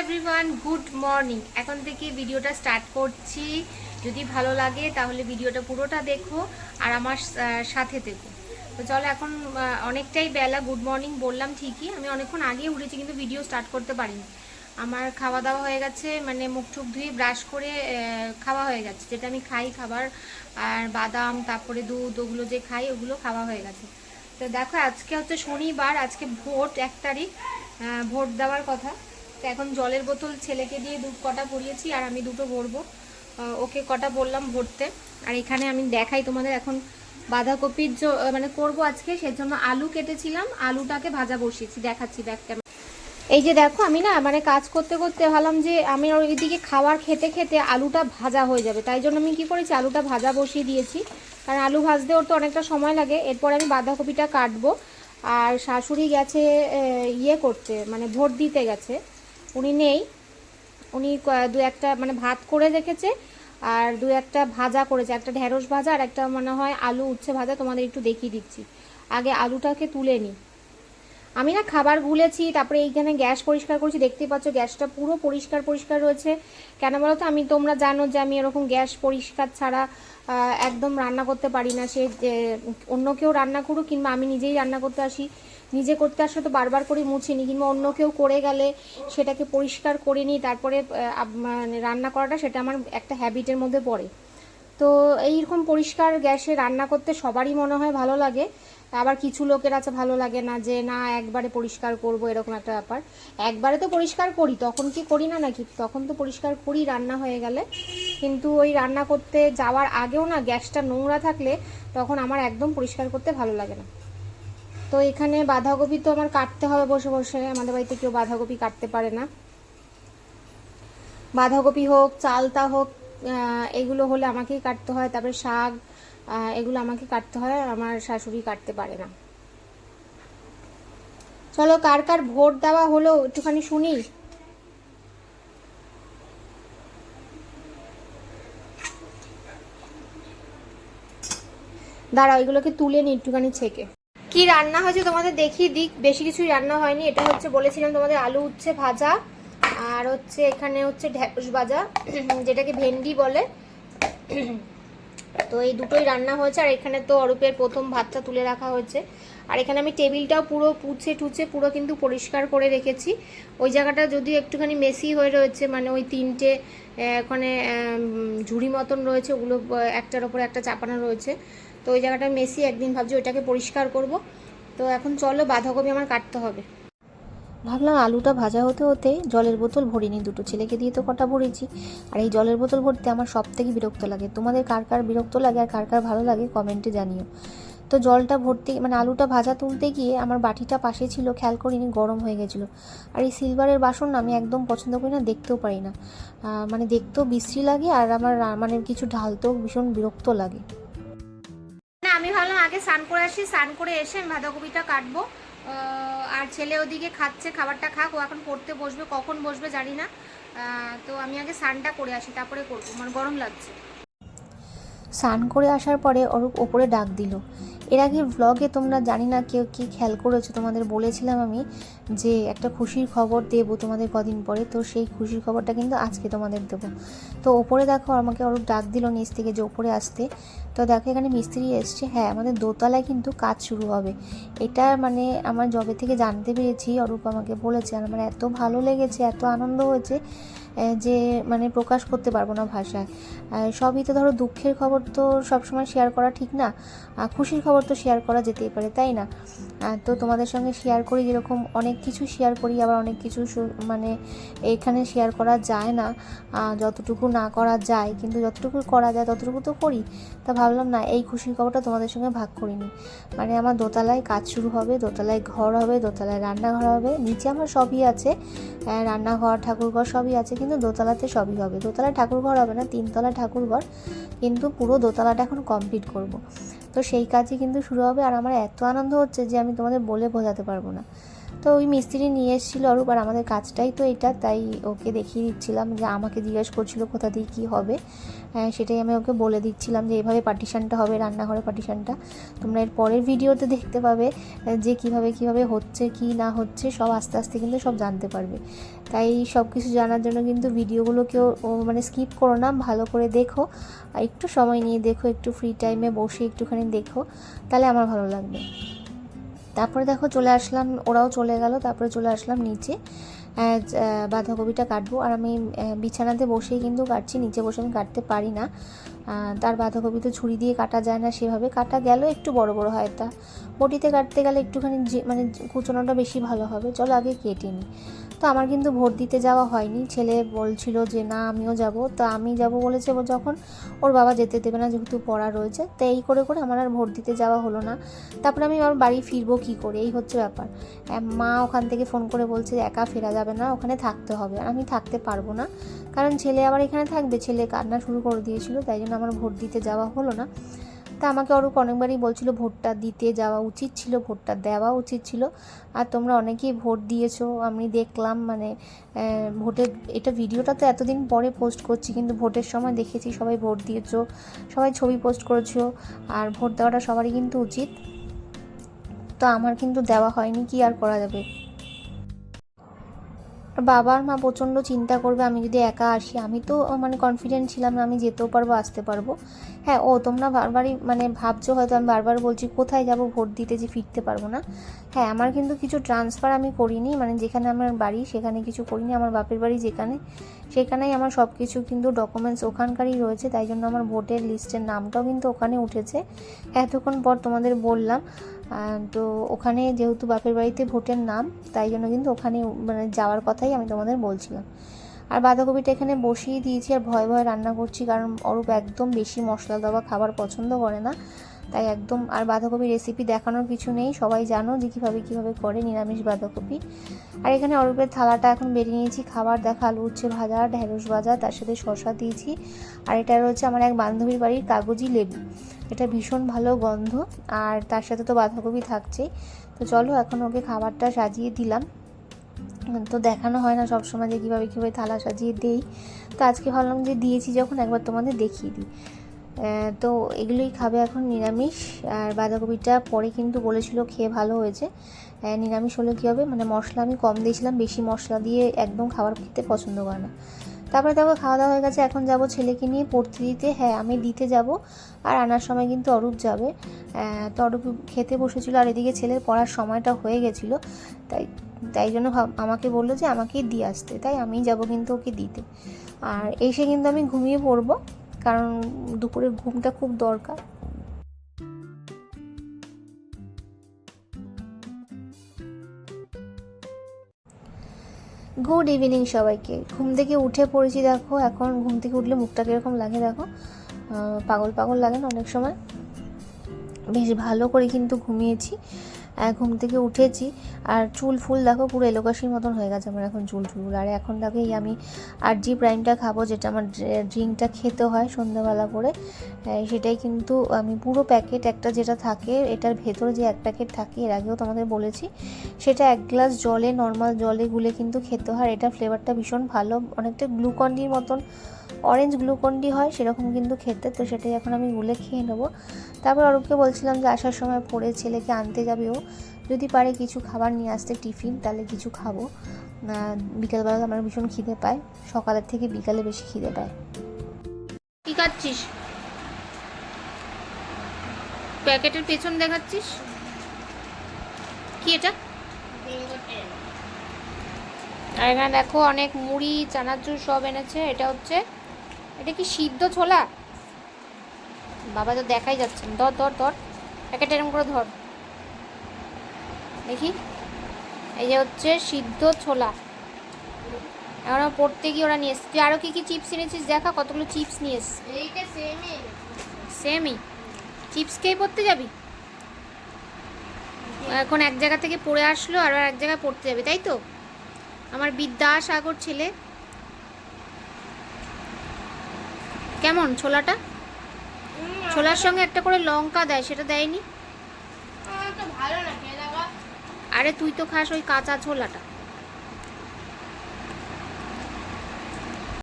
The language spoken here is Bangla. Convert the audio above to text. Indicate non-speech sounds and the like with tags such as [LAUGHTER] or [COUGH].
এভরিওয়ান গুড মর্নিং এখন থেকে ভিডিওটা স্টার্ট করছি। যদি ভালো লাগে, তাহলে ভিডিওটা পুরোটা দেখো আর আমার সাথে দেখো তো চলো এখন অনেকটাই বেলা। গুড মর্নিং বললাম ঠিকই। আমি অনেকক্ষণ আগে উঠেছি, কিন্তু ভিডিও স্টার্ট করতে পারিনি। আমার খাওয়া দাওয়া হয়ে গেছে মানে মুখ টুক ধুয়ে ব্রাশ করে খাওয়া হয়ে গেছে। যেটা আমি খাই খাবার, আর বাদাম, তারপরে দুধ, ওগুলো যে খাই, ওগুলো খাওয়া হয়ে গেছে। তো দেখো, আজকে হচ্ছে শনিবার, আজকে ভোট, এক তারিখ। ভোট দেওয়ার কথা। তো এখন জলের বোতল ছেলেকে দিয়ে দু কটা ভরিয়েছি আর আমি দুটো ভরবো। ওকে কটা বললাম ভরতে। আর এখানে আমি দেখাই তোমাদের এখন বাঁধাকপির মানে করব আজকে, সেজন্য আলু কেটেছিলাম, আলুটাকে ভাজা বসিয়েছি, দেখাচ্ছি ব্যাক ক্যামেরা এই যে দেখো আমি না মানে কাজ করতে করতে ভাবলাম যে আমি ওইদিকে খাবার খেতে খেতে আলুটা ভাজা হয়ে যাবে। তাই জন্য আমি কি করেছি, আলুটা ভাজা বসিয়ে দিয়েছি। কারণ আলু ভাজতে ওর তো অনেকটা সময় লাগে। এরপর আমি বাঁধাকপিটা কাটবো। আর শাশুড়ি গেছে ইয়ে করতে মানে ভোট দিতে গেছে। উনি নেই। উনি দু একটা মানে ভাত করে রেখেছে আর দু একটা ভাজা করেছে। একটা ঢেঁড়স ভাজা আর একটা মনে হয় আলু উচ্ছে ভাজা, তোমাদের একটু দেখিয়ে দিচ্ছি। আগে আলুটাকে তুলে নিই আমি না খাবার গুলেছি তারপরে এইখানে গ্যাস পরিষ্কার করছি। দেখতেই পাচ্ছ গ্যাসটা পুরো পরিষ্কার পরিষ্কার রয়েছে। কেন বলো তো, আমি তোমরা জানো যে আমি এরকম গ্যাস পরিষ্কার ছাড়া একদম রান্না করতে পারি না। সে অন্য কেউ রান্না করুক কিংবা আমি নিজেই রান্না করতে আসি নিজে করতে আসলে তো বারবার করে মুছিনি, কিংবা অন্য কেউ করে গেলে সেটাকে পরিষ্কার করে নিই তারপরে মানে রান্না করাটা সেটা আমার একটা হ্যাবিটের মধ্যে পড়ে। তো এইরকম পরিষ্কার গ্যাসে রান্না করতে সবারই মনে হয় ভালো লাগে। আবার কিছু লোকের আছে ভালো লাগে না যে, না, একবারে পরিষ্কার করব, এরকম একটা ব্যাপার। একবারে তো পরিষ্কার করি, তখন কি করি না নাকি? তখন তো পরিষ্কার করি, রান্না হয়ে গেলে। কিন্তু ওই রান্না করতে যাওয়ার আগেও না গ্যাসটা নোংরা থাকলে তখন আমার একদম পরিষ্কার করতে ভালো লাগে না। তো এখানে বাঁধাকপি তো আমার কাটতে হবে বসে বসে। আমাদের বাড়িতে কেউ বাঁধাকপি কাটতে পারে না। বাঁধাকপি হোক, চালতা হোক এগুলো হলে আমাকেই কাটতে হয়। তারপরে শাক এগুলো আমাকে কাটতে হয়। আমার শাশুড়ি কাটতে পারে না। চলো, কার কার ভোট দেওয়া হলো একটুখানি শুনি। দাঁড়াও, এগুলোকে তুলে নি একটুখানি ছেঁকে। কি রান্না হয়েছে তোমাদের দেখিয়ে দিক, বেশি কিছুই রান্না হয়নি। এটা হচ্ছে বলেছিলাম তোমাদের আলু উচ্ছে ভাজা, আর হচ্ছে এখানে হচ্ছে ঢ্যাঁড়স ভাজা, [CLEARS THROAT] যেটাকে ভেন্ডি বলে। তো এই দুটোই রান্না হয়েছে, আর এখানে তো অরূপের প্রথম ভাতটা তুলে রাখা হয়েছে। আর এখানে আমি টেবিলটাও পুরো পুছে টুছে পুরো কিন্তু পরিষ্কার করে রেখেছি। ওই জায়গাটা যদিও একটুখানি মেসি হয়ে রয়েছে মানে ওই তিনটে ওখানে ঝুড়ি মতন রয়েছে, ওগুলো একটার ওপরে একটা চাপানো রয়েছে। তো ওই জায়গাটা মেসি একদিন ভাবছি ওইটাকে পরিষ্কার করব। তো এখন চলো, বাঁধাকপি আমার কাটতে হবে। ভাবলাম আলুটা ভাজা হতে হতে জলের বোতল ভরিনি, দুটো ছেলেকে দিয়ে তো কটা ভরেছি। আর এই জলের বোতল ভরতে আমার সব থেকে বিরক্ত লাগে। তোমাদের কার কার বিরক্ত লাগে আর কার কার ভালো লাগে কমেন্টে জানিও। তো জলটা ভরতে মানে আলুটা ভাজা তুলতে গিয়ে আমার বাটিটা পাশে ছিল, খেয়াল করিনি, গরম হয়ে গেছিল। আর এই সিলভারের বাসন আমি একদম পছন্দ করি না, দেখতেও পারি না। মানে দেখতেও বিশ্রী লাগে আর আমার মানে কিছু ঢালতেও ভীষণ বিরক্ত লাগে। আমি ভাবলাম আগে স্নান করে আসি, স্নান করে এসে আমি বাঁধাকপিটা কাটবো। আর ছেলে ওদিকে খাচ্ছে, খাবারটা খাক, ও এখন পড়তে বসবে, কখন বসবে জানি না। তো আমি আগে স্নানটা করে আসি, তারপরে করব আমার গরম লাগছে। স্নান করে আসার পরে অরূপ ওপরে ডাক দিল। এর আগে ভ্লগে তোমরা জানি না কেউ কি খেয়াল করেছ, তোমাদের বলেছিলাম আমি যে একটা খুশির খবর দেবো তোমাদের কদিন পরে, তো সেই খুশির খবরটা কিন্তু আজকে তোমাদের দেবো। তো ওপরে দেখো আমাকে অরূপ ডাক দিল নিচ থেকে যে ওপরে আসতে। তো দেখো এখানে মিস্ত্রি এসছে। হ্যাঁ আমাদের দোতলায় কিন্তু কাজ শুরু হবে। এটা মানে আমার জবে থেকে জানতে পেরেছি। অরূপ আমাকে বলেছে আর আমার এত ভালো লেগেছে, এত আনন্দ হয়েছে। যে মানে প্রকাশ করতে পারব না ভাষায়। সবই তো ধরো দুঃখের খবর তো সবসময় শেয়ার করা ঠিক না খুশির খবর তো শেয়ার করা যেতেই পারে, তাই না? তো তোমাদের সঙ্গে শেয়ার করি, যেরকম অনেক কিছু শেয়ার করি, আবার অনেক কিছু মানে এখানে শেয়ার করা যায় না। যতটুকু না করা যায়, কিন্তু যতটুকু করা যায়, ততটুকু তো করি। তা ভাবলাম না, এই খুশির খবরটা তোমাদের সঙ্গে ভাগ করিনি মানে আমার দোতলায় কাজ শুরু হবে, দোতলায় ঘর হবে, দোতলায় রান্নাঘর হবে, নিচে আমার সবই আছে। রান্নাঘর, ঠাকুরঘর সবই আছে কিন্তু দোতলাতে সবই হবে। দোতলা ঠাকুরঘর হবে না, তিনতলা ঠাকুরঘর, কিন্তু পুরো দোতলাটা এখন কমপ্লিট করব। তো সেই কাজই কিন্তু শুরু হবে, আর আমার এত আনন্দ হচ্ছে যে আমি তোমাদের বলে বোঝাতে পারব না। তো ওই মিস্ত্রি নিয়ে এসেছিল অরূপ আর আমাদের কাজটাই তো এটা তাই ওকে দেখিয়ে দিচ্ছিলাম যে আমাকে জিজ্ঞেস করছিল কোথা দিয়ে কী হবে। হ্যাঁ, সেটাই আমি ওকে বলে দিচ্ছিলাম যে এভাবে পার্টিশানটা হবে রান্নাঘরের পার্টিশানটা। তোমরা এর পরের ভিডিওতে দেখতে পাবে যে কীভাবে কীভাবে হচ্ছে কি না হচ্ছে সব আস্তে আস্তে কিন্তু সব জানতে পারবে। তাই সব কিছু জানার জন্য কিন্তু ভিডিওগুলোকেও মানে স্কিপ করো না ভালো করে দেখো। আর একটু সময় নিয়ে দেখো একটু ফ্রি টাইমে বসে একটুখানি দেখো তাহলে আমার ভালো লাগবে। তারপরে দেখো চলে আসলাম, ওরাও চলে গেল, তারপরে চলে আসলাম নিচে। বাঁধাকপিটা কাটবো। আর আমি বিছানাতে বসেই কিন্তু কাটছি, নিচে বসে আমি কাটতে পারি না। তার বাঁধাকপি তো ছুরি দিয়ে কাটা যায় না সেভাবে। কাটা গেল একটু বড় বড় হয় তা। বটিতে কাটতে গেলে একটুখানি মানে কুচোনোটা বেশি ভালো হবে। চলো আগে কেটে নিই। তো আমার কিন্তু ভোট দিতে যাওয়া হয়নি। ছেলে বলছিল যে, না, আমিও যাব। তো আমি যাব বলেছে যখন। ওর বাবা যেতে দেবে না যেহেতু পড়া রয়েছে। তো এই করে করে আমার আর ভোট দিতে যাওয়া হলো না। তারপরে আমি আমার বাড়ি ফিরবো কী করে? এই হচ্ছে ব্যাপার। মা ওখান থেকে ফোন করে বলছে, একা ফেরা যাবে না, ওখানে থাকতে হবে। আর আমি থাকতে পারব না। কারণ ছেলে আবার এখানে থাকবে। ছেলে কান্না শুরু করে দিয়েছিল, তাই জন্য আমার ভোট দিতে যাওয়া হলো না। তা আমাকে অরূপ অনেকবারই বলছিল, ভোটটা দিতে যাওয়া উচিত ছিল, ভোটটা দেওয়া উচিত ছিল। আর তোমরা অনেকেই ভোট দিয়েছ, আমি দেখলাম মানে ভোটের, এটা ভিডিওটা তো এতদিন পরে পোস্ট করছি, কিন্তু ভোটের সময় দেখেছি সবাই ভোট দিয়েছ, সবাই ছবি পোস্ট করেছ, আর ভোট দেওয়াটা সবারই কিন্তু উচিত। তো আমার কিন্তু দেওয়া হয়নি, কি আর করা যাবে? আর বাবা আর মা প্রচণ্ড চিন্তা করবে, আমি যদি একা আসি, আমি তো মানে কনফিডেন্ট ছিলাম না, আমি যেতেও পারব, আসতে পারব। হ্যাঁ ও তোমরা বারবারই মানে ভাবছ হয়তো আমি বারবার বলছি, কোথায় যাব, ভোট দিতে যে ফিরতে পারব না? হ্যাঁ আমার কিন্তু কিছু ট্রান্সফার আমি করিনি মানে যেখানে আমার বাড়ি, সেখানে কিছু করিনি, আমার বাপের বাড়ি যেখানে, সেখানেই আমার সব কিছু কিন্তু ডকুমেন্টস ওখানকারই রয়েছে, তাই জন্য আমার ভোটের লিস্টের নামটাও কিন্তু ওখানে উঠেছে। এতক্ষণ পর তোমাদের বললাম তো ওখানে যেহেতু বাপের বাড়িতে ভোটের নাম, তাই জন্য কিন্তু ওখানে মানে যাওয়ার কথাই আমি তোমাদের বলছিলাম। আর বাঁধাকপিটা এখানে বসিয়ে দিয়েছি আর ভয় ভয় রান্না করছি কারণ অরূপ একদম বেশি মশলা দেওয়া খাবার পছন্দ করে না। তাই একদম, আর বাঁধাকপি রেসিপি দেখানোর কিছু নেই, সবাই জানো যে কীভাবে কীভাবে করে নিরামিষ বাঁধাকপি। আর এখানে অরূপের থালাটা এখন বেরিয়ে নিয়েছি, খাবার দেখা, আলু উচ্ছে ভাজা, ঢেঁড়স ভাজা, তার সাথে শশা দিয়েছি। আর এটা রয়েছে আমার এক বান্ধবীর বাড়ির কাগজি লেবু। এটা ভীষণ ভালো গন্ধ, আর তার সাথে তো বাঁধাকপি থাকছেই। তো চলো এখন ওকে খাবারটা সাজিয়ে দিলাম। তো দেখানো হয় না সবসময় যে কীভাবে কীভাবে থালা সাজিয়ে দেই। তো আজকে ভাবলাম যে দিয়েছি যখন একবার তোমাদের দেখিয়ে দিই। তো এগুলোই খাবে এখন নিরামিষ, আর বাঁধাকপিটা পরে কিন্তু বলেছিল খেয়ে ভালো হয়েছে। নিরামিষ হলে কী হবে? মানে মশলা আমি কম দিয়েছিলাম, বেশি মশলা দিয়ে একদম খাবার খেতে পছন্দ করে না। তারপরে দেখো খাওয়া দাওয়া হয়ে গেছে, এখন যাব ছেলেকে নিয়ে পড়তে দিতে। হ্যাঁ আমি দিতে যাব, আর আনার সময় কিন্তু অরূপ যাবে। তো অরূপ খেতে বসেছিল, আর এদিকে ছেলের পড়ার সময়টা হয়ে গেছিল, তাই তাই জন্য আমাকে বলল যে আমাকেই দিয়ে আসতে। তাই আমি যাব কিন্তু ওকে দিতে। আর এসে কিন্তু আমি ঘুমিয়ে পড়ব, কারণ দুপুরে ঘুমটা খুব দরকার। গুড ইভিনিং সবাইকে। ঘুম থেকে উঠে পড়েছি দেখো, এখন ঘুম থেকে উঠলে মুখটা কীরকম লাগে দেখো? পাগল পাগল লাগে না অনেক সময়? বেশ ভালো করে কিন্তু ঘুমিয়েছি। ঘুম থেকে উঠেছি। আর চুল ফুল দেখো পুরো এলোকাশির মতন হয়ে গেছে আমার এখন চুল ফুল আর এখন দেখো এই আমি আর জি প্রাইমটা খাব, যেটা আমার ড্রিঙ্কটা খেতে হয় সন্ধ্যাবেলা করে সেটাই কিন্তু আমি পুরো প্যাকেট একটা যেটা থাকে, এটার ভেতরে যে এক প্যাকেট থাকে, এর আগেও তোমাদের বলেছি, সেটা এক গ্লাস জলে নর্মাল জলে গুলে কিন্তু খেতে হয়। এটা ফ্লেভারটা ভীষণ ভালো, অনেকটা গ্লুকন্ডির মতন অরেঞ্জ গ্লুকন্ডি হয়, সেরকম কিন্তু খেতে। তো সেটাই এখন আমি গুলে খেয়ে নেব। তারপর অরূপকে বলছিলাম যে আসার সময় পরে ছেলেকে আনতে যাবে ও। যদি পারে কিছু খাবার নিয়ে আসতে টিফিন, তাহলে কিছু খাব। বিকালবেলা আমার ভীষণ খিদে পায়। সকালের থেকে বিকালে বেশি খিদে পায়। কি খাচ্ছিস? প্যাকেটের পেছন দেখাচ্ছিস? কি এটা? আর এখানে দেখো অনেক মুড়ি চানাচুর সব এনেছে। এটা হচ্ছে, এটা কি সিদ্ধ ছোলা? বাবা তো দেখাই যাচ্ছে ধর ধর ধর। প্যাকেট এরকম করে ধর। দেখি। এই যে হচ্ছে সিদ্ধ ছোলা। এখন পড়তে গিয়ে ওরা নিয়ে এসছে। তুই আরও কী কী চিপস এনেছিস দেখা? কতগুলো চিপস নিয়ে এইটা সেমই সেমই চিপস খেয়ে পড়তে যাবি? এখন এক জায়গা থেকে পড়ে আসলো আর এক জায়গায় পড়তে যাবে তাই তো? আমার বিদ্যাসাগর ছেলে। কেমন ছোলাটা? ছোলার সঙ্গে একটা করে লঙ্কা দেয় সেটা দেয়নি? ভালো না দেখো আরে তুই তো খাস ওই কাঁচা ছোলাটা।